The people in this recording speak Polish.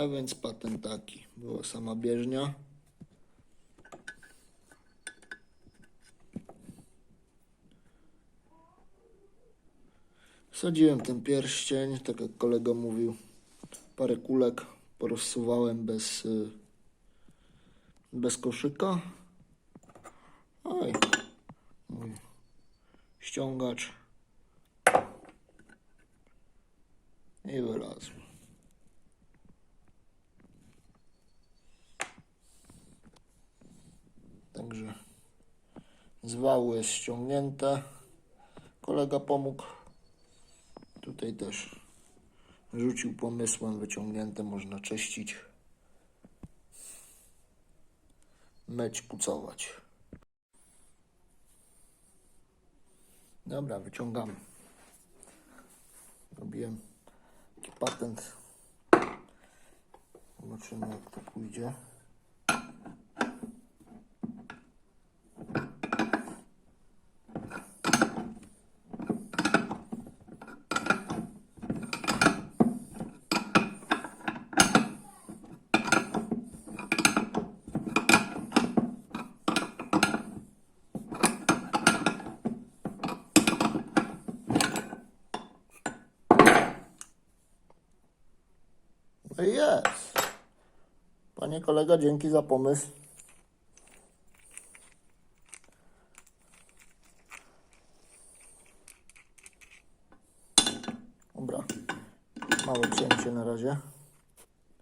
A więc patent taki. Była sama bieżnia. Wsadziłem ten pierścień, tak jak kolega mówił. Parę kulek porozsuwałem bez, y, bez koszyka. Oj, mój ściągacz. I wylazł. Z wału jest ściągnięte. Kolega pomógł. Tutaj też rzucił pomysłem, wyciągnięte można czyścić. Myć, pucować. Dobra, wyciągamy. Robiłem patent. Zobaczymy jak to pójdzie. Jest. Panie kolega, dzięki za pomysł. Dobra. Małe cięcie na razie.